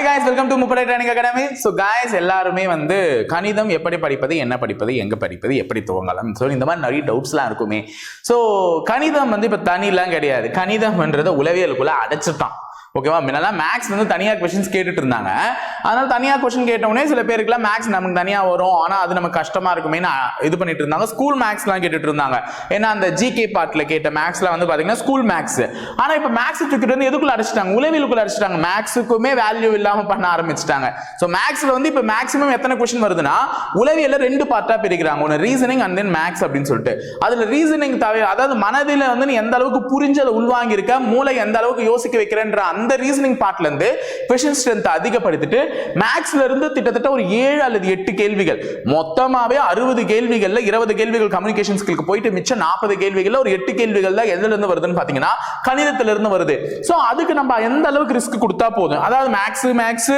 Hi guys welcome to முப்படை training academy so guys எல்லாருமே வந்து கணிதம் எப்படி படிப்பது என்ன படிப்பது எங்கே படிப்பது எப்படி துவங்கலாம்? ஸோ இந்த மாதிரி நிறைய டவுட்ஸ்லாம் இருக்குமே. ஸோ கணிதம் வந்து இப்போ தனிலாம் கிடையாது. கணிதம்ன்றதை உளவியலுக்குள்ளே அடைச்சிட்டான். ஓகேவா முன்னெல்லாம் மேக்ஸ் வந்து தனியாக கொஷின்ஸ் கேட்டுட்டு இருந்தாங்க. அதனால தனியாக கொஷின் கேட்டவுடனே சில பேருக்குலாம் மேக்ஸ் நமக்கு தனியாக வரும். ஆனால் அது நமக்கு கஷ்டமாக இருக்குமேனு இது பண்ணிட்டு இருந்தாங்க. ஸ்கூல் மேக்ஸ்லாம் கேட்டுட்டு இருந்தாங்க. ஏன்னா அந்த ஜிகே பார்ட்டில் கேட்ட மேக்ஸ்ல வந்து பார்த்தீங்கன்னா ஸ்கூல் மேக்ஸ் ஆனால் இப்போ மேக்ஸ் தூக்கிட்டு வந்து எதுக்குள்ள அடிச்சிட்டாங்க? உளவியலுக்குள்ள அடிச்சிட்டாங்க. மேக்ஸுக்குமே வேல்யூ இல்லாமல் பண்ண ஆரம்பிச்சிட்டாங்க. ஸோ மேக்ஸில் வந்து இப்போ மேக்ஸிமம் எத்தனை கொஷின் வருதுன்னா உளவியல்ல ரெண்டு பார்ட்டாக பிரிக்கிறாங்க. ஒன்று ரீசனிங் அண்ட் தென் மேக்ஸ் அப்படின்னு சொல்லிட்டு. அதில் ரீசனிங் தவிர அதாவது மனதில் வந்து நீ எந்த அளவுக்கு புரிஞ்சதை உள்வாங்கியிருக்க மூளை எந்த அளவுக்கு யோசிக்க வைக்கிறேன்ற அந்த ரீசனிங் பார்ட்ல இருந்து கொஷின் ஸ்ட்ரென்த் அதிகப்படுத்திட்டு மேக்ஸ்ல இருந்து கிட்டத்தட்ட ஒரு ஏழு அல்லது எட்டு கேள்விகள். மொத்தமாவே அறுபது கேள்விகள்ல இருபது கேள்விகள் கம்யூனிகேஷன் ஸ்கில்க்கு போயிட்டு மிச்சம் நாற்பது கேள்விகள்ல ஒரு எட்டு கேள்விகள் தான் எதுல இருந்து வருதுன்னு பாத்தீங்கன்னா கணிதத்துல இருந்து வருது. சோ அதுக்கு நம்ம எந்த அளவுக்கு ரிஸ்க் கொடுத்தா போதும்? அதாவது மேக்ஸ் மேக்ஸ்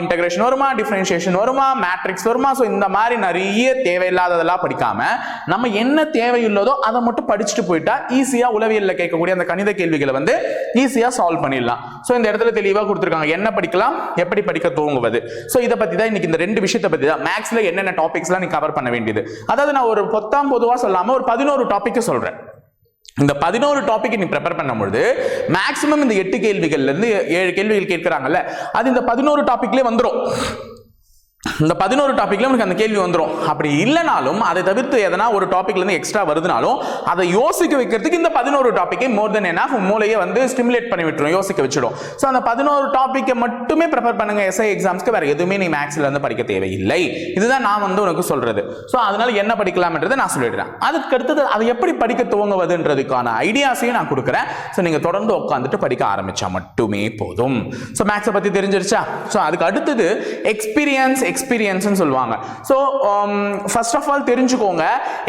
இன்டகிரேஷன் வருமா டிஃபரன்ஷியேஷன் வருமா மேட்ரிக்ஸ் வருமா? ஸோ இந்த மாதிரி நிறைய தேவையில்லாததெல்லாம் படிக்காம நம்ம என்ன தேவையுள்ளதோ அதை மட்டும் படிச்சுட்டு போயிட்டா ஈஸியா உளவியல்ல கேட்கக்கூடிய அந்த கணித கேள்விகளை வந்து ஈஸியா சால்வ் பண்ணிடலாம். ஸோ இந்த இடத்துல தெளிவாக கொடுத்துருக்காங்க. என்ன படிக்கலாம்? எப்படி படிக்க தூங்குவது? ஸோ இதை பற்றி தான் இன்னைக்கு இந்த ரெண்டு விஷயத்தை பற்றி தான் மேக்ஸில் என்னென்ன டாபிக்ஸ்லாம் நீ கவர் பண்ண வேண்டியது? அதாவது நான் ஒரு பொத்தாம் பொதுவாக சொல்லாமல் ஒரு பதினோரு டாப்பிக்கு சொல்கிறேன் இந்த பதினோரு டாபிக் நீ ப்ரிப்பேர் பண்ணும்பொழுது மேக்ஸிமம் இந்த எட்டு கேள்விகள்ல இருந்து ஏழு கேள்விகள் கேட்குறாங்கல்ல அது இந்த பதினோரு டாபிக்லேயே வந்துடும் இந்த பதினோரு டாப்பிக்கில் உனக்கு அந்த கேள்வி வந்துடும் அப்படி இல்லைனாலும் அதை தவிர்த்து எதனா ஒரு டாப்பிக்லேருந்து எக்ஸ்ட்ரா வருதுனாலும் அதை யோசிக்க வைக்கிறதுக்கு இந்த பதினோரு டாப்பிக்கை மோர் தென் என்ன மூளையை வந்து ஸ்டிமுலேட் பண்ணி விட்டுரும் யோசிக்க வச்சிடும். ஸோ அந்த பதினோரு டாப்பிக்கை மட்டுமே ப்ரிப்பேர் பண்ணுங்க எஸ்ஐ எக்ஸாம்ஸ்க்கு வேறு எதுவுமே நீ மேக்ஸில் இருந்து படிக்க தேவையில்லை. இதுதான் நான் வந்து உனக்கு சொல்கிறது ஸோ அதனால் என்ன படிக்கலாம்ன்றதை நான் சொல்லிடுறேன். அதுக்கு அடுத்தது அதை எப்படி படிக்க துவங்குவதுன்றதுக்கான ஐடியாஸையும் நான் கொடுக்குறேன். ஸோ நீங்கள் தொடர்ந்து உட்காந்துட்டு படிக்க ஆரம்பித்தா மட்டுமே போதும். ஸோ மேக்ஸை பற்றி தெரிஞ்சிருச்சா? ஸோ அதுக்கு அடுத்தது எக்ஸ்பீரியன்ஸ் எக்ஸ் எக்ஸ்பீரியன்ஸ்னு சொல்லுவாங்க. ஸோ ஃபர்ஸ்ட் ஆஃப் ஆல் தெரிஞ்சுக்கோங்க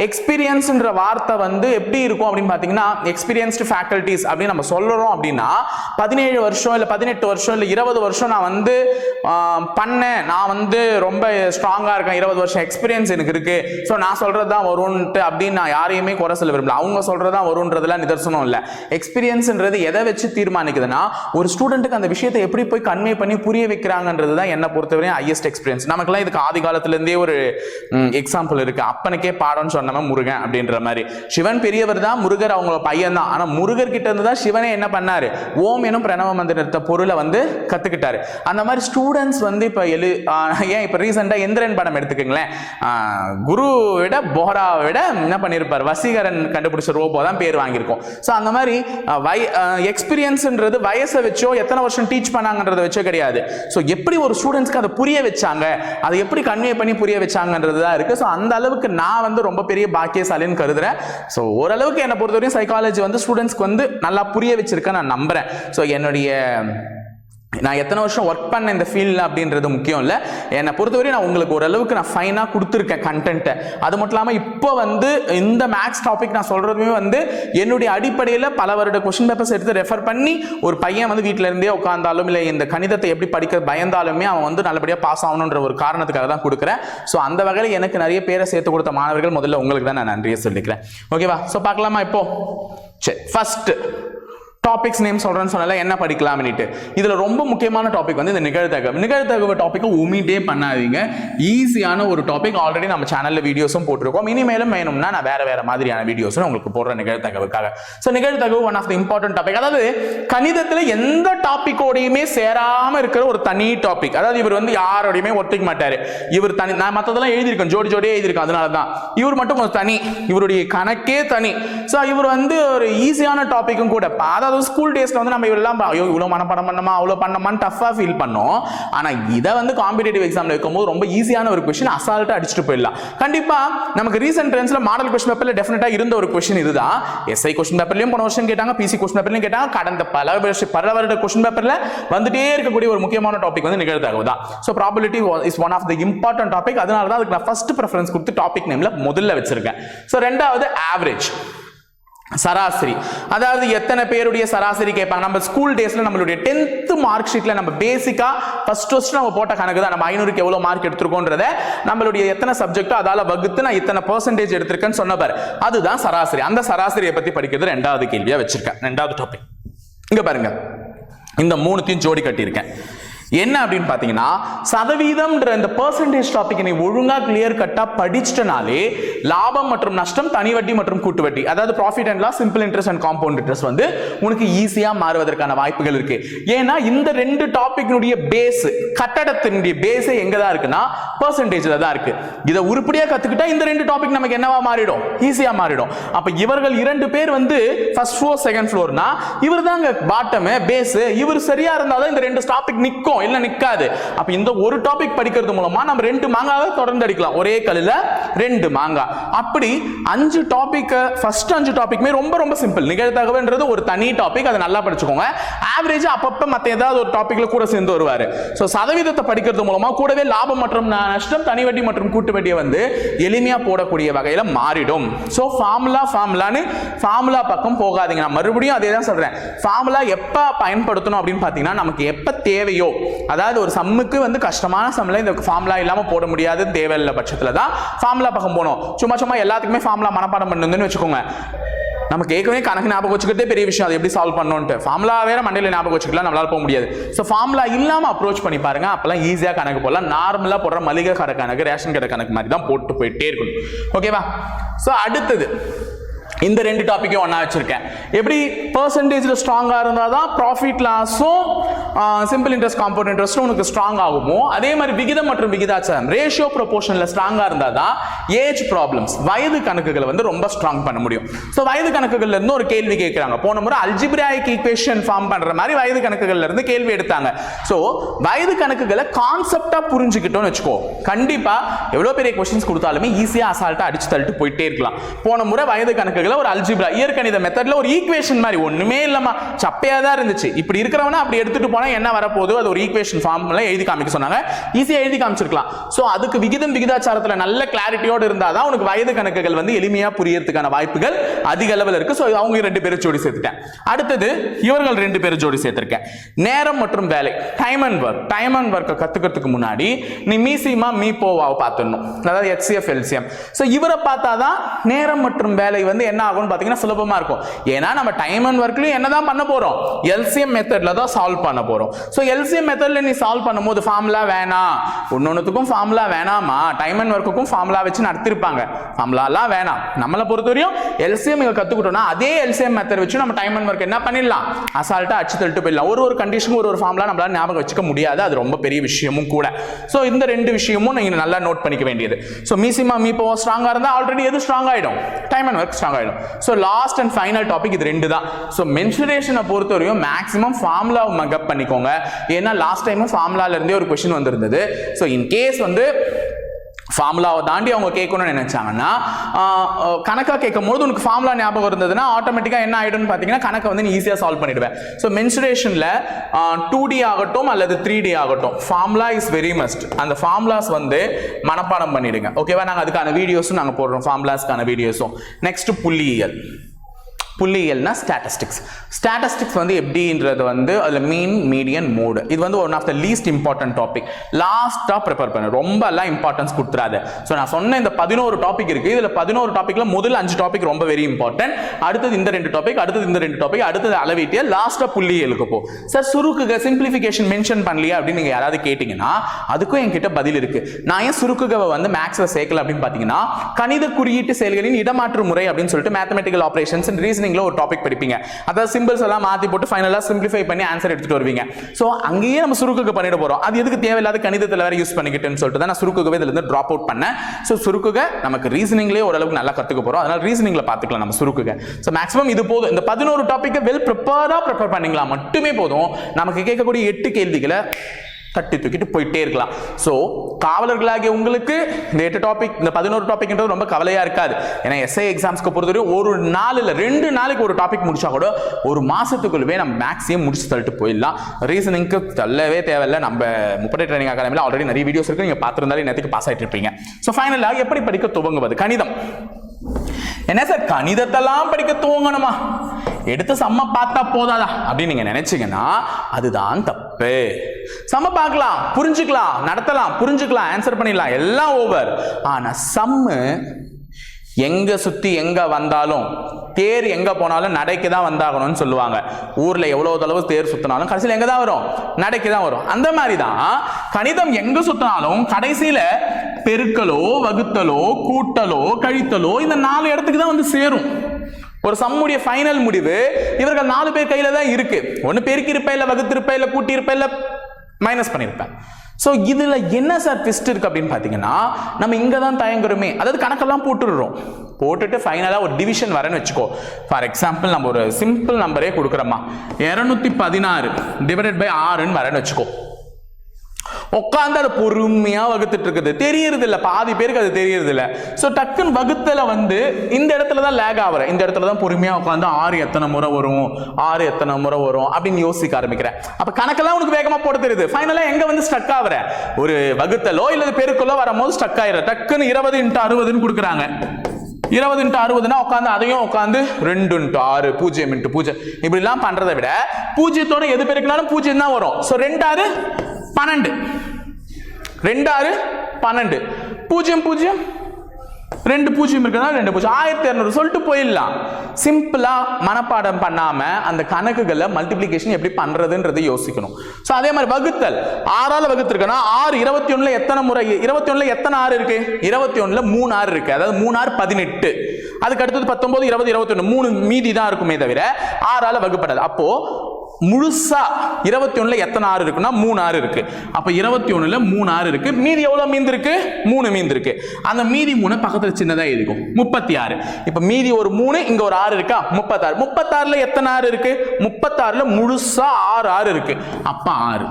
எக்ஸ்பீரியன்ஸ்ன்ற வார்த்தை வந்து எப்படி இருக்கும் அப்படின்னு பார்த்தீங்கன்னா எக்ஸ்பீரியன்ஸ்டு ஃபேக்கல்ட்டிஸ் அப்படின்னு நம்ம சொல்கிறோம் அப்படின்னா பதினேழு வருஷம் இல்லை பதினெட்டு வருஷம் இல்லை இருபது வருஷம் நான் வந்து பண்ணேன். நான் வந்து ரொம்ப ஸ்ட்ராங்காக இருக்கேன். இருபது வருஷம் எக்ஸ்பீரியன்ஸ் எனக்கு இருக்குது ஸோ நான் சொல்கிறது தான் வரும்ன்ட்டு அப்படின்னு நான் யாரையுமே குறை சொல்ல விரும்பல. அவங்க சொல்கிறது தான் வரும்ன்றதுலாம் நிதர்சனம் இல்லை. எக்ஸ்பீரியன்ஸ்ன்றது எதை வச்சு தீர்மானிக்குதுன்னா ஒரு ஸ்டூடெண்ட்டுக்கு அந்த விஷயத்தை எப்படி போய் கன்வே பண்ணி புரிய வைக்கிறாங்கன்றது தான் என்னை பொறுத்தவரையும் ஹையஸ்ட் எக்ஸ்பீரியன்ஸ் நமக்குலாம் இதுக்கு ஆதி காலத்துலேருந்தே ஒரு எக்ஸாம்பிள் இருக்கு. அப்பனுக்கே பாடம்னு சொன்னவன் முருகன் அப்படின்ற மாதிரி. சிவன் பெரியவர் தான் முருகர் அவங்களோட பையன் தான். ஆனால் முருகர் கிட்ட இருந்து தான் சிவனே என்ன பண்ணாரு? ஓம் எனும் பிரணவ மந்திரத்தை பொருளை வந்து கற்றுக்கிட்டாரு அந்த மாதிரி ஸ்டூடெண்ட்ஸ் வந்து இப்போ எழு ஏன் இப்போ ரீசெண்டாக எந்திரன் படம் எடுத்துக்கோங்களேன். ஆஹ் குரு விட போராவை விட என்ன பண்ணியிருப்பார் வசீகரன் கண்டுபிடிச்ச ரோபோ தான் பேர் வாங்கியிருக்கோம். ஸோ அந்த மாதிரி வய எக்ஸ்பீரியன்ஸ்ன்றது வயசை வச்சோ எத்தனை வருஷம் டீச் பண்ணாங்கன்றத வச்சோ கிடையாது. ஸோ எப்படி ஒரு ஸ்டூடெண்ட்ஸ்க்கு அதை புரிய வச்சாங்க? அதை எப்படி கன்வே பண்ணி புரிய வச்சாங்கன்றது தான் இருக்குது ஸோ அந்த அளவுக்கு நான் வந்து ரொம்ப பெரிய பாக்கியசாலின்னு கருதுறேன். ஸோ ஓரளவுக்கு என்னை பொறுத்தவரையும் சைக்காலஜி வந்து ஸ்டூடெண்ட்ஸ்க்கு வந்து நல்லா புரிய வச்சிருக்கேன் நான் நம்புகிறேன் ஸோ என்னுடைய நான் எத்தனை வருஷம் ஒர்க் பண்ண இந்த ஃபீல்டில் அப்படின்றது முக்கியம் இல்லை. என்னை பொறுத்தவரை நான் உங்களுக்கு ஓரளவுக்கு நான் ஃபைனாக கொடுத்துருக்கேன் கண்டென்ட்டை அது மட்டும் இல்லாமல் இப்போ வந்து இந்த மேக்ஸ் டாபிக் நான் சொல்கிறதுமே வந்து என்னுடைய அடிப்படையில் பல வருட கொஷின் பேப்பர்ஸ் எடுத்து ரெஃபர் பண்ணி ஒரு பையன் வந்து வீட்டில் இருந்தே உட்காந்தாலும் இல்லை இந்த கணிதத்தை எப்படி படிக்க பயந்தாலுமே அவன் வந்து நல்லபடியாக பாஸ் ஆகணுன்ற ஒரு காரணத்துக்காக தான் கொடுக்குறேன். ஸோ அந்த வகையில் எனக்கு நிறைய பேரை சேர்த்து கொடுத்த மாணவர்கள் முதல்ல உங்களுக்கு தான் நான் நன்றியை சொல்லிக்கிறேன். ஓகேவா ஸோ பார்க்கலாமா இப்போ? சரி ஃபஸ்ட்டு டாபிக்ஸ் நேம் சொல்கிறேன்னு சொன்னால என்ன படிக்கலாம்னுட்டு. இதில் ரொம்ப முக்கியமான டாபிக் வந்து இந்த நிகழ்தகவு. நிகழ்த்தகவு டாப்பிக்கை உமிட்டே பண்ணாதீங்க. ஈஸியான ஒரு டாபிக் ஆல்ரெடி நம்ம சேனலில் வீடியோஸும் போட்டிருக்கோம். இனிமேலும் வேணும்னா நான் வேறு வேறு மாதிரியான வீடியோஸும் உங்களுக்கு போடுற நிகழ்த்தகவுக்காக so நிகழ்த்தகவு one of the important topic அதாவது கணிதத்தில் எந்த டாப்பிக்கோடையுமே சேராமல் இருக்கிற ஒரு தனி டாபிக் அதாவது இவர் வந்து யாரோடையுமே ஒத்துக்க மாட்டார். இவர் தனி நான் மற்றதெல்லாம் எழுதியிருக்கேன். ஜோடி ஜோடியே எழுதியிருக்கேன். அதனால தான் இவர் மட்டும் கொஞ்சம் தனி. இவருடைய கணக்கே தனி. ஸோ இவர் வந்து ஒரு ஈஸியான டாப்பிக்கும் கூட அதாவது அதாவது ஸ்கூல் டேஸ்ல வந்து நம்ம இவெல்லாம் ஐயோ இவ்வளோ மனப்பாடம் பண்ணமா அவ்வளோ பண்ணமான்னு டஃபாக ஃபீல் பண்ணோம். ஆனால் இதை வந்து காம்படிட்டிவ் எக்ஸாமில் வைக்கும்போது ரொம்ப ஈஸியான ஒரு கொஸ்டின் அசால்ட்டாக அடிச்சுட்டு போயிடலாம். கண்டிப்பா நமக்கு ரீசெண்ட் ட்ரெண்ட்ஸ்ல மாடல் கொஸ்டின் பேப்பர்ல டெஃபினட்டா இருந்த ஒரு கொஸ்டின் இதுதான். எஸ்ஐ கொஸ்டின் பேப்பர்லயும் போன வருஷம் கேட்டாங்க பிசி கொஸ்டின் பேப்பர்லயும் கேட்டாங்க. கடந்த பல வருஷ பல வருட கொஸ்டின் பேப்பர்ல வந்துட்டே இருக்கக்கூடிய ஒரு முக்கியமான டாபிக் வந்து நிகழ்தகவு தான். So probability is one of the important topic அதனால தான் அதுக்கு நான் ஃபர்ஸ்ட் ப்ரிஃபரன்ஸ் கொடுத்து டாபிக் நேம்ல முதல்ல வச்சிருக்கேன். ஸோ ரெண்டாவது ஆவரேஜ் சராசரி. அதாவது எத்தனை பேருடைய சராசரி கேட்பாங்க? நம்ம ஸ்கூல் டேஸ்ல நம்மளுடைய டென்த்து மார்க் ஷீட்ல நம்ம பேசிக்கா ஃபர்ஸ்ட் ஃபர்ஸ்ட் நம்ம போட்ட கணக்கு தான். நம்ம ஐநூறுக்கு எவ்வளோ மார்க் எடுத்திருக்கோன்றத நம்மளுடைய எத்தனை சப்ஜெக்டோ அதால வகுத்து நான் இத்தனை பர்சன்டேஜ் எடுத்திருக்கேன்னு சொன்ன அதுதான் சராசரி. அந்த சராசரியை பத்தி படிக்கிறது ரெண்டாவது கேள்வியா வச்சிருக்கேன். ரெண்டாவது டாபிக் இங்க பாருங்க. இந்த மூணுத்தையும் ஜோடி கட்டியிருக்கேன். என்ன அப்படின்னு பார்த்தீங்கன்னா சதவீதம்ன்ற இந்த பர்சன்டேஜ் டாபிக் நீ ஒழுங்காக கிளியர் கட்டாக படிச்சிட்டனாலே லாபம் மற்றும் நஷ்டம் தனி வட்டி மற்றும் கூட்டு வட்டி அதாவது profit and loss simple interest and compound interest வந்து உனக்கு ஈஸியாக மாறுவதற்கான வாய்ப்புகள் இருக்கு. ஏன்னா இந்த ரெண்டு டாபிக்னுடைய பேஸ் கட்டடத்தினுடைய பேஸே எங்கே தான் இருக்குன்னா பர்சன்டேஜில் தான் இருக்கு. இதை உருப்படியாக கற்றுக்கிட்டா இந்த ரெண்டு டாபிக் நமக்கு என்னவா மாறிடும்? ஈஸியாக மாறிடும். அப்போ இவர்கள் இரண்டு பேர் வந்து ஃபர்ஸ்ட் ஃப்ளோர் செகண்ட் ஃப்ளோர்னா இவர் தாங்க பாட்டமு பேஸு இவர் சரியாக இருந்தால் தான் இந்த ரெண்டு டாபிக் நிற்கும் இல்லை நிற்காது. அப்போ இந்த ஒரு டாபிக் படிக்கிறது மூலமா நம்ம ரெண்டு மாங்காவை தொடர்ந்து அடிக்கலாம். ஒரே கல்லில் ரெண்டு மாங்காய் அப்படி அஞ்சு டாப்பிக்கை ஃபர்ஸ்ட் அஞ்சு டாப்பிக்குமே ரொம்ப ரொம்ப சிம்பிள் நிகழ்த்தகவுன்றது ஒரு தனி டாபிக் அதை நல்லா படிச்சுக்கோங்க. ஆவரேஜ் அப்பப்போ மற்ற ஏதாவது ஒரு டாப்பிக்கில் கூட சேர்ந்து வருவார். ஸோ சதவீதத்தை படிக்கிறது மூலமாக கூடவே லாபம் மற்றும் நஷ்டம் தனி வட்டி மற்றும் கூட்டு வட்டியை வந்து எளிமையாக போடக்கூடிய வகையில் மாறிடும். ஸோ ஃபார்முலா ஃபார்முலான்னு ஃபார்முலா பக்கம் போகாதீங்க. நான் மறுபடியும் அதே தான் சொல்கிறேன் ஃபார்முலா எப்போ பயன்படுத்தணும் அப்படின்னு பார்த்தீங்கன்னா நமக்கு எப்போ தேவையோ அதாவது ஒரு சம்முக்கு வந்து கஷ்டமான சம்மில் இந்த ஃபார்முலா இல்லாமல் போட முடியாது தேவையில்லை பட்சத்தில் தான் ஃபார்முலா பக்கம் போகணும் சும்மா சும்மா எல்லாத்துக்குமே ஃபார்முலா மனப்பாடம் பண்ணுதுன்னு வச்சுக்கோங்க. நம்ம கேட்கவே கணக்கு ஞாபகம் வச்சுக்கிட்டே பெரிய விஷயம் அது எப்படி சால்வ் பண்ணணுன்ட்டு ஃபார்முலா வேற மண்டையில் ஞாபகம் வச்சுக்கலாம் நம்மளால போக முடியாது. ஸோ ஃபார்முலா இல்லாமல் அப்ரோச் பண்ணி பாருங்க அப்பெல்லாம் ஈஸியாக கணக்கு போடலாம். நார்மலாக போடுற மளிகை கடை கணக்கு ரேஷன் கடை கணக்கு மாதிரி தான் போட்டு போயிட்டே இருக்கணும். ஓகேவா ஸோ அடுத்தது. இந்த ரெண்டு டாப்பிக்கும் ஒன்றா வச்சுருக்கேன். எப்படி பர்சன்டேஜில் ஸ்ட்ராங்காக இருந்தால் தான் ப்ராஃபிட் லாஸும் சிம்பிள் இன்ட்ரெஸ்ட் காம்பவுண்ட் இன்ட்ரெஸ்ட்டும் உனக்கு ஸ்ட்ராங் ஆகுமோ? அதே மாதிரி விகிதம் மற்றும் விகிதாச்சாரம் ரேஷியோ ப்ரொபோஷனில் ஸ்ட்ராங்காக இருந்தால் தான் ஏஜ் ப்ராப்ளம்ஸ் வயது கணக்குகளை வந்து ரொம்ப ஸ்ட்ராங் பண்ண முடியும். ஸோ வயது கணக்குகள்லேருந்து ஒரு கேள்வி கேட்குறாங்க. போன முறை அல்ஜிப்ராயிக் ஈக்குவேஷன் ஃபார்ம் பண்ணுற மாதிரி வயது கணக்குகள்லேருந்து கேள்வி எடுத்தாங்க. ஸோ வயது கணக்குகளை கான்செப்டாக புரிஞ்சுக்கிட்டோம்னு வச்சுக்கோ. கண்டிப்பாக எவ்வளோ பெரிய கொஷின்ஸ் கொடுத்தாலுமே ஈஸியாக அசால்ட்டாக அடிச்சு தள்ளிட்டு போயிட்டே இருக்கலாம். போன முறை வயது கணக்குகள் ஒரு அல்ஜிப்ரா இயற்கணித மெத்தட்ல ஒரு ஈக்குவேஷன் மாதிரி. ஒண்ணுமே இல்லம்மா. சப்பையா தான் இருந்துச்சு. இப்படி இருக்கிறவனா அப்படி எடுத்துட்டு போனா என்ன வரப்போகுது? அது ஒரு ஈக்குவேஷன் ஃபார்ம்ல எழுதி காமிக்க சொன்னாங்க. ஈஸியா எழுதி காமிச்சிருக்கலாம். சோ அதுக்கு விகிதம் விகிதாச்சாரத்துல நல்ல கிளாரிட்டியோட இருந்தாதான் உனக்கு வயது கணக்குகள் வந்து எளிமையா புரியறதுக்கான வாய்ப்புகள் அதிக அளவில் இருக்கு. ஸோ அவங்க ரெண்டு பேரும் ஜோடி சேர்த்துட்டேன். அடுத்தது இவர்கள் ரெண்டு பேரும் ஜோடி சேர்த்திருக்கேன். நேரம் மற்றும் வேலை. Time and work time and ஒர்க்கை கத்துக்கிறதுக்கு முன்னாடி நீ மீசிமா மீ போவாவை பார்த்துடணும். அதாவது ஹெச்சிஎஃப் எல்சிஎம் ஸோ இவரை பார்த்தாதான் நேரம் மற்றும் வேலை வந்து என்ன ஆகும்னு பார்த்தீங்கன்னா சுலபமாக இருக்கும். ஏன்னா நம்ம டைம் அண்ட் ஒர்க்லையும் என்ன தான் பண்ண போகிறோம் எல்சிஎம் மெத்தடில் தான் சால்வ் பண்ண போகிறோம் ஸோ எல்சிஎம் மெத்தடில் நீ சால்வ் பண்ணும்போது ஃபார்முலா வேணாம் ஒன்னொன்னுத்துக்கும் ஃபார்முலா வேணாமா டைம் அண்ட் ஒர்க்குக்கும் ஃபார்முலா வச்சு நடத்திருப்பாங்க. ஃபார்முலாலாம் வேணாம். நம்மளை பொறுத்தவரையும் எல்சிஎம் இங்கே கற்றுக்கிட்டோம்னா அதே எல்சிஎம் மெத்தட் வச்சு நம்ம டைம் அண்ட் ஒர்க் என்ன பண்ணிடலாம்? அசால்ட்டா அச்சு தள்ளிட்டு போயிடலாம். ஒரு ஒரு கண்டிஷனுக்கும் ஒரு ஒரு ஃபார்முலா நம்மளால் ஞாபகம் வச்சுக்க முடியாது. அது ரொம்ப பெரிய விஷயமும் கூட. ஸோ இந்த ரெண்டு விஷயமும் நீங்கள் நல்லா நோட் பண்ணிக்க வேண்டியது. ஸோ மீசிமா மீப்போ ஸ்ட்ராங்காக இருந்தால் ஆல்ரெடி எது ஸ்ட்ராங் ஆகிடும் டைம் அண்ட் ஒர்க் ஸ்ட்ராங் ஆயிடும். So last and final topic இது ரெண்டு தான் ஸோ மென்சுரேஷனை பொறுத்தவரையும் மேக்ஸிமம் ஃபார்முலா மக்கப் பண்ணிக்கோங்க. ஏன்னா லாஸ்ட் டைமும் ஃபார்முலால இருந்தே ஒரு கொஸ்டின் வந்திருந்தது. ஸோ இன் கேஸ் வந்து ஃபார்முலாவை தாண்டி அவங்க கேட்கணும்னு நினைச்சாங்கன்னா கணக்காக கேட்கும் போது உனக்கு ஃபார்முலா ஞாபகம் இருந்ததுன்னா ஆட்டோமேட்டிக்காக என்ன ஆகிடும்னு பார்த்தீங்கன்னா கணக்கை வந்து நீ ஈஸியாக சால்வ் பண்ணிடுவேன். ஸோ மென்சுரேஷனில் டூ டி ஆகட்டும் அல்லது த்ரீ டி ஆகட்டும் ஃபார்முலா இஸ் வெரி மஸ்ட் அந்த ஃபார்முலாஸ் வந்து மனப்பாடம் பண்ணிடுங்க. ஓகேவா நாங்கள் அதுக்கான வீடியோஸும் நாங்கள் போடுறோம் ஃபார்முலாஸ்க்கான வீடியோஸும் நெக்ஸ்ட் புள்ளியியல். புள்ளியியல்னா ஸ்டாட்டிஸ்டிக்ஸ் ஸ்டாட்டிஸ்டிக்ஸ் வந்து எப்படின்றது வந்து அதில் மீன் மீடியன் மோடு இது வந்து one of the least important topic லாஸ்ட்டாக ப்ரிப்பேர் பண்ணு. ரொம்ப எல்லாம் இம்பார்ட்டன்ஸ் கொடுத்துறாது. ஸோ நான் சொன்ன இந்த பதினோரு டாபிக் இருக்குது இதில் பதினோரு டாப்பிக்கில் முதல் அஞ்சு டாபிக் ரொம்ப வெரி இம்பார்ட்டன்ட் அடுத்தது இந்த ரெண்டு டாபிக் அடுத்தது இந்த ரெண்டு டாபிக் அடுத்தது அளவீட்டிய லாஸ்ட்டாக புள்ளியியலுக்கு போ. சார் சுருக்குக சிம்பிளிஃபிகேஷன் மென்ஷன் பண்ணலையா அப்படின்னு நீங்கள் யாராவது கேட்டிங்கன்னா அதுக்கும் என்கிட்ட பதில் இருக்குது நான் ஏன் சுருக்குகவை வந்து மேக்ஸில் சேர்க்கல அப்படின்னு பார்த்தீங்கன்னா கணித குறியீட்டு செயல்களின் இடமாற்று முறை அப்படின்னு சொல்லிட்டு மேத்தமெட்டிக்கல் ஆப்ரேஷன்ஸ் ரீசனிங்கில் ஒரு டாபிக் படிப்பீங்க. அதாவது சிம்பிள்ஸ் எல்லாம் மாத்தி போட்டு ஃபைனலாக சிம்பிளிஃபை பண்ணி ஆன்சர் எடுத்துட்டு வருவீங்க. ஸோ அங்கேயே நம்ம சுருக்குக்கு பண்ணிட போறோம். அது எதுக்கு தேவையில்லாத கணிதத்தில் வேற யூஸ் பண்ணிக்கிட்டுன்னு சொல்லிட்டு தான் நான் சுருக்குகவே இதுல இருந்து ட்ராப் அவுட் பண்ணேன். ஸோ சுருக்குக நமக்கு ரீசனிங்லேயே ஓரளவுக்கு நல்லா கற்றுக்க போறோம். அதனால ரீசனிங்ல பார்த்துக்கலாம் நம்ம சுருக்குக ஸோ மேக்ஸிமம் இது போதும். இந்த பதினோரு டாப்பிக்கை வெல் ப்ரிப்பேர்டாக ப்ரிப்பேர் பண்ணிக்கலாம் மட்டுமே போதும். நமக்கு கேட்கக்கூடிய எட்டு கேள்விகளை தட்டி தூக்கிட்டு போயிட்டே இருக்கலாம். ஸோ காவலர்களாகிய உங்களுக்கு இந்த எட்டு டாபிக் இந்த பதினோரு டாபிக்ன்றது ரொம்ப கவலையாக இருக்காது. ஏன்னா எஸ்ஐ எக்ஸாம்ஸ்க்கு பொறுத்தவரையும் ஒரு நாளில் ரெண்டு நாளைக்கு ஒரு டாபிக் முடிச்சா கூட ஒரு மாதத்துக்குள்ளவே நம்ம மேக்ஸிமம் முடிச்சு தள்ளிட்டு போயிடலாம். ரீசனிங்க்கு தள்ளவே தேவையில்லை. நம்ம முப்படை ட்ரைனிங் அகாடமியில் ஆல்ரெடி நிறைய வீடியோஸ் இருக்கு. நீங்கள் பார்த்துருந்தாலே நேற்றுக்கு பாஸ் ஆகிட்டு இருப்பீங்க. ஸோ ஃபைனலாக எப்படி படிக்க துவங்குவது? கணிதம். என்ன சார் கணிதத்தெல்லாம் படிக்க துவங்கணுமா? எடுத்து செம்ம பார்த்தா போதாதா? அப்படின்னு நீங்க நினைச்சீங்கன்னா அதுதான் தப்பு. செம்ம பார்க்கலாம் புரிஞ்சுக்கலாம் நடத்தலாம் புரிஞ்சுக்கலாம் ஆன்சர் பண்ணிடலாம் எல்லாம் ஓவர் ஆனா சம்மு எங்க சுத்தி எங்க வந்தாலும் தேர் எங்க போனாலும் நடைக்கு தான் வந்தாகணும்னு சொல்லுவாங்க. ஊர்ல எவ்வளவு தளவு தேர் சுத்தினாலும் கடைசியில் எங்க தான் வரும்? நடைக்கு தான் வரும். அந்த மாதிரி தான் கணிதம் எங்க சுத்தினாலும் கடைசியில பெருக்கலோ வகுத்தலோ கூட்டலோ கழித்தலோ இந்த நாலு இடத்துக்கு தான் வந்து சேரும். ஒரு சம்முடைய ஃபைனல் முடிவு. இவர்கள் நாலு பேர் கையில தான் இருக்கு. ஒன்னு பெருக்கியிருப்பேன் இல்ல வகுத்திருப்பேன் இல்ல கூட்டியிருப்பேன் இல்ல மைனஸ் பண்ணியிருப்பேன். ஸோ இதுல என்ன சார் ட்விஸ்ட் இருக்கு அப்படின்னு பார்த்தீங்கன்னா நம்ம இங்க தான் தயங்குறோமே. அதாவது கணக்கெல்லாம் போட்டுடுறோம். போட்டுட்டு ஃபைனலாக ஒரு டிவிஷன் வரேன்னு வச்சுக்கோ. ஃபார் எக்ஸாம்பிள் நம்ம ஒரு சிம்பிள் நம்பரே கொடுக்குறோமா. இரநூத்தி பதினாறு டிவைடட் பை ஆறுன்னு வரேன்னு வச்சுக்கோ. உட்காந்து அதை பொறுமையாக வகுத்துட்டு இருக்குது தெரியறது இல்லை பாதி பேருக்கு அது தெரியறது இல்லை ஸோ டக்குன்னு வகுத்தல வந்து இந்த இடத்துல தான் லேக் ஆகுற. இந்த இடத்துல தான் பொறுமையாக உட்காந்து ஆறு எத்தனை முறை வரும் ஆறு எத்தனை முறை வரும் அப்படின்னு யோசிக்க ஆரம்பிக்கிறேன். அப்போ கணக்கெல்லாம் உனக்கு வேகமாக போட தெரியுது. ஃபைனலாக எங்கே வந்து ஸ்டக் ஆகுற? ஒரு வகுத்தலோ இல்லை பெருக்கலோ வரும்போது ஸ்டக் ஆகிற டக்குன்னு இருபது இன்ட்டு அறுபதுன்னு கொடுக்குறாங்க. இருபது இன்ட்டு அறுபதுனா உட்காந்து அதையும் உட்காந்து ரெண்டு இன்ட்டு ஆறு பூஜ்ஜியம் இன்ட்டு பூஜ்ஜியம் இப்படிலாம் பண்ணுறதை விட பூஜ்ஜியத்தோட எது பெருக்கினாலும் பூஜ்ஜியம் தான் வரும். ஸோ ரெண்டாறு பன்னெண்டு. ரெண்டாறு பன்னெண்டு. பூஜ்ஜியம் பூஜ்ஜியம்? ரெண்டு பூஜ்ஜியம் இருக்குதுன்னா ரெண்டு பூஜ்ஜியம். ஆயிரத்தி இரநூறு சொல்லிட்டு போயிடலாம். சிம்பிளாக மனப்பாடம் பண்ணாமல் அந்த கணக்குகளை மல்டிப்ளிகேஷன் எப்படி பண்ணுறதுன்றதை யோசிக்கணும். ஸோ அதே மாதிரி வகுத்தல். ஆறால் வகுத்திருக்கனா? ஆறு இருபத்தி ஒன்றில் எத்தனை முறை? இருபத்தி ஒன்றில் எத்தனை ஆறு இருக்குது இருபத்தி ஒன்றில் மூணு ஆறு இருக்குது அதாவது மூணு ஆறு பதினெட்டு. அதுக்கு அடுத்தது பத்தொன்பது இருபது இருபத்தி மூணு மீதி தான் இருக்குமே தவிர ஆறால் வகுப்படாது. அப்போது முழுசா இருபத்தி ஒண்ணுல எத்தனை ஆறு இருக்குன்னா மூணு ஆறு இருக்கு. அப்ப இருபத்தி ஒண்ணுல மூணு ஆறு இருக்கு. மீதி எவ்வளவு மீந்து இருக்கு? மூணு மீந்து இருக்கு. அந்த மீதி மூணு பக்கத்துல சின்னதா இருக்கும் முப்பத்தி ஆறு. இப்ப மீதி ஒரு மூணு இங்க ஒரு ஆறு இருக்கா? முப்பத்தாறு. முப்பத்தாறுல எத்தனை ஆறு இருக்கு? முப்பத்தாறுல முழுசா ஆறு ஆறு இருக்கு. அப்ப ஆறு.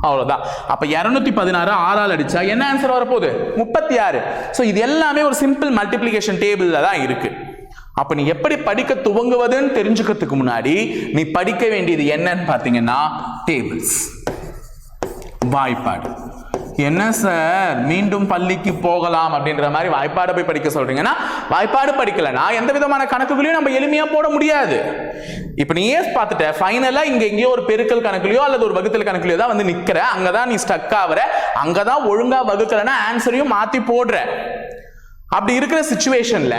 அவ்வளவுதான். அப்ப இருநூத்தி பதினாறு ஆறால் அடிச்சா என்ன ஆன்சர் வரப்போகுது? முப்பத்தி ஆறு. ஸோ இது எல்லாமே ஒரு சிம்பிள் மல்டிப்ளிகேஷன் டேபிள்ல தான் இருக்கு. அப்போ நீ எப்படி படிக்க துவங்குவதுன்னு தெரிஞ்சுக்கிறதுக்கு முன்னாடி நீ படிக்க வேண்டியது என்னன்னு பார்த்தீங்கன்னா டேபிள்ஸ் வாய்ப்பாடு. என்ன சார்? மீண்டும் பள்ளிக்கு போகலாம் அப்படின்ற மாதிரி வாய்ப்பாடு போய் படிக்க சொல்றீங்கன்னா வாய்ப்பாடு படிக்கலனா எந்த விதமான கணக்குகளையும் நம்ம எளிமையா போட முடியாது. இப்ப நீ ஏஸ் பார்த்துட்ட? ஃபைனலா இங்க எங்கேயோ ஒரு பெருக்கல் கணக்குலயோ அல்லது ஒரு வகுத்தல் கணக்குலயோ தான் வந்து நிக்கிற. அங்கதான் நீ ஸ்டக் ஆகுற அங்கதான் ஒழுங்கா வகுக்கலன்னா ஆன்சரையும் மாத்தி போடுற. அப்படி இருக்கிற சுச்சுவேஷன்ல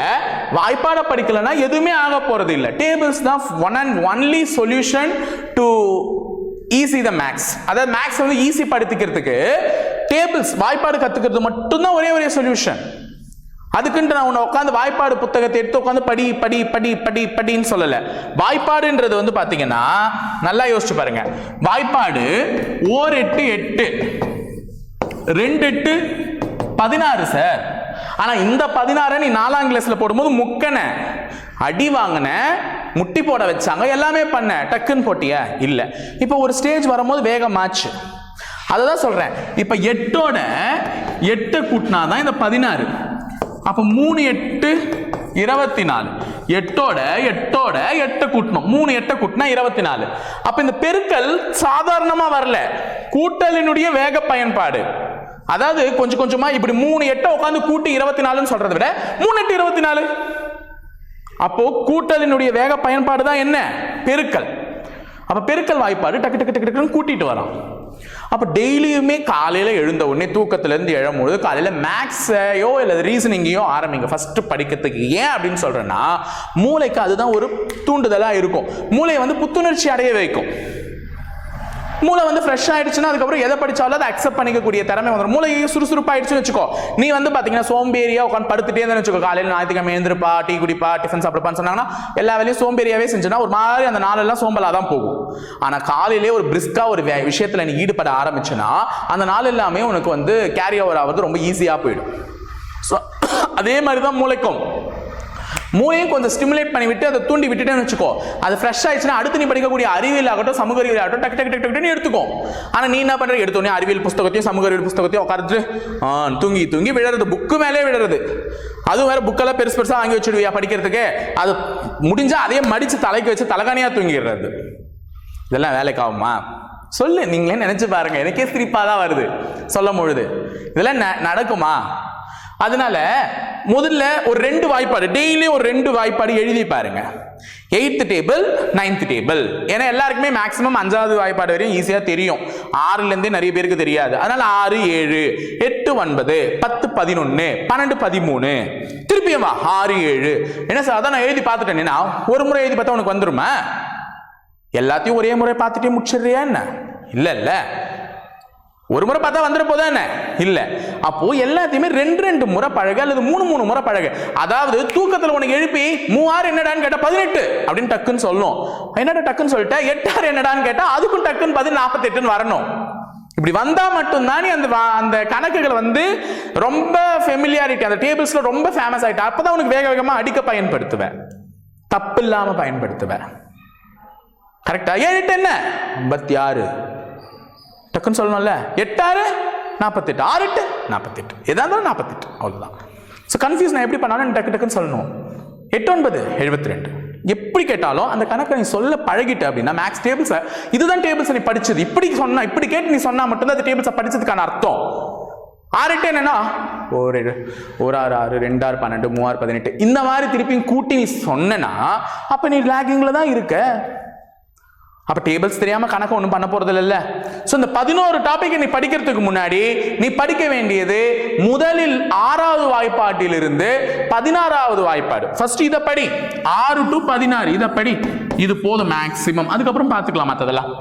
வாய்ப்பாட படிக்கலைன்னா எதுவுமே ஆக போறது இல்லை. டேபிள்ஸ் தான் one and only solution to easy the maths அதாவது மேக்ஸ் வந்து ஈஸி படுத்திக்கிறதுக்கு டேபிள்ஸ் வாய்ப்பாடு கத்துக்கிறது மட்டும்தான் ஒரே ஒரே சொல்யூஷன் அதுக்குன்ட்டு நான் உன்னை உட்காந்து வாய்ப்பாடு புத்தகத்தை எடுத்து உட்காந்து படி படி படி படி படின்னு சொல்லலை. வாய்ப்பாடுன்றது வந்து பார்த்தீங்கன்னா நல்லா யோசிச்சு பாருங்க. வாய்ப்பாடு ஓர் எட்டு எட்டு ரெண்டு எட்டு பதினாறு சார் ஆனால் இந்த பதினாறை நீ நாலாம் கிளாஸில் போடும்போது முக்கன அடி வாங்கின முட்டி போட வச்சாங்க எல்லாமே பண்ண. டக்குன்னு போட்டிய? இல்லை. இப்போ ஒரு ஸ்டேஜ் வரும்போது வேகமாச்சு அதை தான் சொல்கிறேன் இப்போ எட்டோட எட்டு கூட்டினாதான் இந்த பதினாறு. அப்போ மூணு எட்டு இருபத்தி நாலு எட்டோட எட்டோட எட்டு கூட்டணும் மூணு எட்டை கூட்டினா இருபத்தி நாலு அப்போ இந்த பெருக்கல் சாதாரணமாக வரல. கூட்டலினுடைய வேக பயன்பாடு. அதாவது கொஞ்சம் கொஞ்சமா இப்படி மூணு எட்டை உட்காந்து கூட்டி இருபத்தி நாலுன்னு சொல்றதை விட மூணு எட்டு இருபத்தி நாலு அப்போ கூட்டலினுடைய வேக பயன்பாடு தான் என்ன? பெருக்கல். அப்ப பெருக்கல் வாய்ப்பாடு டக்கு டக்கு டக்கு டக்குன்னு கூட்டிட்டு வரோம். அப்ப டெய்லியுமே காலையில எழுந்த உடனே தூக்கத்துல இருந்து எழும்பொழுது காலையில மேக்ஸையோ இல்ல ரீசனிங்கையோ ஆரம்பிங்க. ஃபர்ஸ்ட் படிக்கிறதுக்கு ஏன் அப்படின்னு சொல்றேன்னா மூளைக்கு அதுதான் ஒரு தூண்டுதலா இருக்கும். மூளையை வந்து புத்துணர்ச்சி அடைய வைக்கும். மூளை வந்து ஃப்ரெஷ் ஆயிடுச்சுன்னா அதுக்கப்புறம் எதை படிச்சாலும் அதை அக்செப்ட் பண்ணிக்கக்கூடிய திறமை வந்துடும் மூளை சுறுசுறுப்பாயிடுச்சுன்னு வச்சுக்கோ. நீ வந்து பாத்தீங்கன்னா சோம்பேறியா உட்காந்து படுத்துட்டே தான் வச்சுக்கோ. காலையில் ஞாயிற்றுக்கிழமை எழுந்திருப்பா டீ குடிப்பா டிஃபன் சாப்பிடுப்பான்னு சொன்னாங்கன்னா எல்லா வேலையும் சோம்பேறியாவே செஞ்சுன்னா ஒரு மாதிரி அந்த நாளெல்லாம் சோம்பலாக தான் போகும். ஆனால் காலையிலே ஒரு பிரிஸ்கா ஒரு விஷயத்தில் நீ ஈடுபட ஆரம்பிச்சுன்னா அந்த நாள் எல்லாமே உனக்கு வந்து கேரி ஓவர் ஆகிறது ரொம்ப ஈஸியாக போயிடும். ஸோ அதே மாதிரி தான் மூளைக்கும். மூளையும் கொஞ்சம் ஸ்டிமுலேட் பண்ணி விட்டு அதை தூண்டி விட்டுட்டேன்னு வச்சுக்கோ. அது ஃப்ரெஷ் ஆயிடுச்சுன்னா அடுத்து நீ படிக்கக்கூடிய அறிவியல் ஆகட்டும் சமூக அறிவியல் ஆகட்டும் டக்கு டக்கு டக்கு டக்குன்னு எடுத்துக்கும் ஆனால் நீ என்ன பண்ற? எடுத்தோடனே அறிவியல் புஸ்தகத்தையும் சமூக அறிவியல் புஸ்தகத்தையும் உட்கார்ந்து தூங்கி தூங்கி விழறது. புக்கு மேலே விழறது. அதுவும் வேற புக்கெல்லாம் பெருசு பெருசாக வாங்கி வச்சுடுவியா படிக்கிறதுக்கு? அது முடிஞ்சா அதையே மடிச்சு தலைக்கு வச்சு தலகாணியா தூங்கிடுறது. இதெல்லாம் வேலைக்கு ஆகுமா சொல்லு. நீங்களே நினைச்சு பாருங்க. எனக்கே சிரிப்பாக தான் வருது. சொல்லும் பொழுது. இதெல்லாம் ந- நடக்குமா? அதனால முதல்ல ஒரு ரெண்டு வாய்ப்பாடு டெய்லி ஒரு ரெண்டு வாய்ப்பாடு எழுதி பாருங்க. எயித்து டேபிள் நைன்த் டேபிள் ஏன்னா எல்லாருக்குமே மேக்ஸிமம் அஞ்சாவது வாய்ப்பாடு வரையும் ஈஸியாக தெரியும். ஆறுலேருந்தே நிறைய பேருக்கு தெரியாது. அதனால ஆறு ஏழு எட்டு ஒன்பது பத்து பதினொன்று பன்னெண்டு பதிமூணு. திருப்பியும் வா ஆறு ஏழு. என்ன சார் அதான் நான் எழுதி பார்த்துட்டேன்னா ஒரு முறை எழுதி பார்த்தா உனக்கு வந்துருமா? எல்லாத்தையும் ஒரே முறை பார்த்துட்டே முடிச்சிடுறியா என்ன? இல்லை இல்லை ஒரு முறை பார்த்தா வந்துட போதா என்ன? இல்ல. அப்போ எல்லாத்தையுமே ரெண்டு ரெண்டு முறை பழகு அல்லது மூணு மூணு முறை பழகு. அதாவது தூக்கத்துல உனக்கு எழுப்பி மூவாறு என்னடான்னு கேட்டா பதினெட்டு அப்படின்னு டக்குன்னு சொல்லணும் என்னடா டக்குன்னு சொல்லிட்டா? எட்டாறு என்னடான்னு கேட்டா அதுக்கும் டக்குன்னு பதில் நாற்பத்தெட்டுன்னு வரணும். இப்படி வந்தா மட்டும்தான் நீ அந்த அந்த கணக்குகளை வந்து ரொம்ப ஃபெமிலியாரிட்டி அந்த டேபிள்ஸ்ல ரொம்ப ஃபேமஸ் ஆயிட்டா. அப்பதான் உனக்கு வேக வேகமா அடிக்க பயன்படுத்துவேன். தப்பு இல்லாம பயன்படுத்துவேன் கரெக்டா ஏழு எட்டு என்ன? ஐம்பத்தி ஆறு. டக்குன்னு சொல்லணும்ல. எட்டாறு? நாற்பத்தெட்டு ஆறு எட்டு நாற்பத்தெட்டு எதாக இருந்தாலும் நாற்பத்தெட்டு அவ்வளோதான் ஸோ கன்ஃபியூஸ் நான் எப்படி பண்ணாலும் டக்கு டக்குன்னு சொல்லணும். எட்டு ஒன்பது எழுபத்தி ரெண்டு எப்படி கேட்டாலும் அந்த கணக்கை நீ சொல்ல பழகிட்ட அப்படின்னா மேக்ஸ் டேபிள்ஸை இதுதான் டேபிள்ஸ் நீ படிச்சது. இப்படி சொன்னா இப்படி கேட்டு நீ சொன்னா மட்டும்தான் அந்த டேபிள்ஸை படிச்சதுக்கான அர்த்தம். ஆறு எட்டு என்னன்னா? ஒரு ஒரு ஆறு ஆறு ரெண்டு ஆறு பன்னெண்டு மூவாறு பதினெட்டு. இந்த மாதிரி திருப்பியும் கூட்டி நீ சொன்னா அப்போ நீ லேகிங்ல தான் இருக்க. அப்ப டேபிள்ஸ் தெரியாம கணக்கு ஒன்றும் பண்ண போறது இல்லைல்ல ஸோ இந்த பதினோரு டாபிக் நீ படிக்கிறதுக்கு முன்னாடி நீ படிக்க வேண்டியது முதலில் ஆறாவது வாய்ப்பாட்டிலிருந்து பதினாறாவது வாய்ப்பாடு. ஃபர்ஸ்ட் இதை படி. ஆறு டு பதினாறு இதை படி. இது போதும் மேக்சிமம் அதுக்கப்புறம் பார்த்துக்கலாம் மற்றதெல்லாம்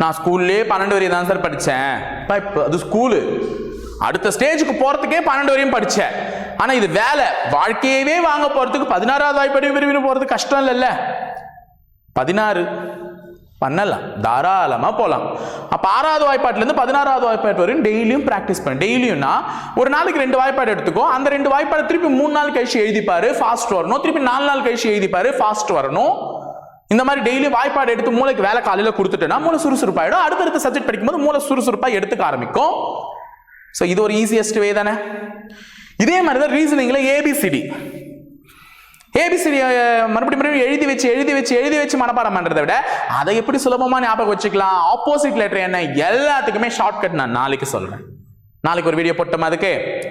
நான் ஸ்கூல்லே பன்னெண்டு வரையும் தான் சார் படித்தேன் இப்போ அது ஸ்கூலு அடுத்த ஸ்டேஜுக்கு போகிறதுக்கே பன்னெண்டு வரையும் படித்தேன் ஆனால் இது வேலை. வாழ்க்கையவே வாங்க போகிறதுக்கு பதினாறாவது வாய்ப்பாடு விரும்பி போகிறது கஷ்டம் இல்லைல்ல. பதினாறு. பண்ணலாம். தாராளமாக போகலாம் அப்போ ஆறாவது வாய்ப்பாட்டிலேருந்து பதினாறாவது வாய்ப்பாட்டு வரையும் டெய்லியும் ப்ராக்டிஸ் பண்ணு. டெய்லியும்னா ஒரு நாளைக்கு ரெண்டு வாய்ப்பாடு எடுத்துக்கோ. அந்த ரெண்டு வாய்ப்பாடு திருப்பி மூணு நாள் கழிச்சு எழுதிப்பாரு ஃபாஸ்ட் வரணும். திருப்பி நாலு நாள் கழிச்சு எழுதிப்பாரு ஃபாஸ்ட் வரணும். இந்த மாதிரி டெய்லி வாய்ப்பாடு எடுத்து மூளைக்கு வேலை காலையில் கொடுத்துட்டேன்னா மூளை சுறுசுறுப்பாயிடும். அடுத்தடுத்த சப்ஜெக்ட் படிக்கும்போது மூளை சுறுசுறுப்பாக எடுத்துக்க ஆரம்பிக்கும். ஸோ இது ஒரு ஈஸியஸ்ட் வே தானே? இதே மாதிரி தான் ரீசனிங்கில் ஏபிசிடி ஏபிசிடி மறுபடியும் மறுபடியும் எழுதி வச்சு எழுதி வச்சு எழுதி வச்சு மனப்பாடம் பண்றதை விட அதை எப்படி சுலபமா ஞாபகம் வச்சுக்கலாம்? ஆப்போசிட் லெட்டர் என்ன? எல்லாத்துக்குமே ஷார்ட்கட் நான் நாளைக்கு சொல்றேன். நாளைக்கு ஒரு வீடியோ போட்டோம் அதுக்கு?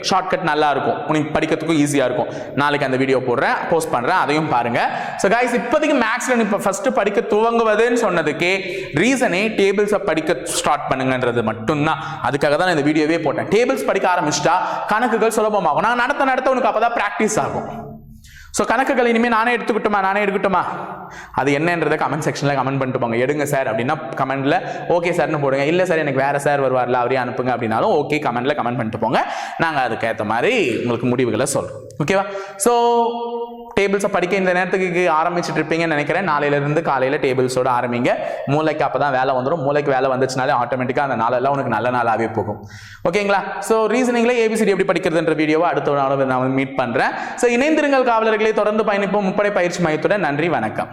ஷார்ட்கட் நல்லா இருக்கும். உனக்கு படிக்கிறதுக்கும் ஈஸியாக இருக்கும். நாளைக்கு அந்த வீடியோ போடுறேன் போஸ்ட் பண்ணுறேன் அதையும் பாருங்க. ஸோ கைஸ் இப்போதைக்கு மேக்ஸில் இப்போ ஃபர்ஸ்ட் படிக்க துவங்குவதுன்னு சொன்னதுக்கே ரீசனே டேபிள்ஸை படிக்க ஸ்டார்ட் பண்ணுங்கன்றது மட்டும்தான். அதுக்காக தான் இந்த வீடியோவே போட்டேன். டேபிள்ஸ் படிக்க ஆரம்பிச்சிட்டா கணக்குகள் சுலபமாகும். நான் நடத்த நடத்த உனக்கு அப்போ தான் ப்ராக்டிஸ் ஆகும். ஸோ கணக்குகள் இனிமேல் நானே எடுத்துக்கிட்டுமா நானே எடுக்கட்டுமா? அது என்னன்றதை கமெண்ட் செக்ஷனில் கமெண்ட் பண்ணிட்டு போங்க. எடுங்க சார் அப்படின்னா கமெண்ட்டில் ஓகே சார்னு போடுங்க. இல்லை சார் எனக்கு வேறு சார் வருவார்ல அவரே அனுப்புங்க அப்படின்னாலும் ஓகே கமெண்ட்டில் கமெண்ட் பண்ணிட்டு போங்க. நாங்கள் அதுக்கேற்ற மாதிரி உங்களுக்கு முடிவுகளை சொல்கிறோம் ஓகேவா ஸோ டேபிள்ஸை படிக்க இந்த நேரத்துக்கு ஆரம்பிச்சுட்டு இருப்பீங்கன்னு நினைக்கிறேன். நாளையிலேருந்து காலையில் டேபிள்ஸோட ஆரம்பிங்க. மூளைக்கு அப்போ தான் வேலை வந்துடும் மூளைக்கு வேலை வந்துச்சுனாலே ஆட்டோமேட்டிக்காக அந்த நாளெல்லாம் உனக்கு நல்ல நாளாகவே போகும். ஓகேங்களா ஸோ ரீசனிங்கில் ஏபிசிடி எப்படி படிக்கிறதுன்ற வீடியோவை அடுத்த நாள் நான் மீட் பண்ணுறேன் ஸோ இணைந்திருங்கள் காவலர்களை. தொடர்ந்து பயணிப்போம். முப்படை பயிற்சி மையத்துடன் நன்றி வணக்கம்.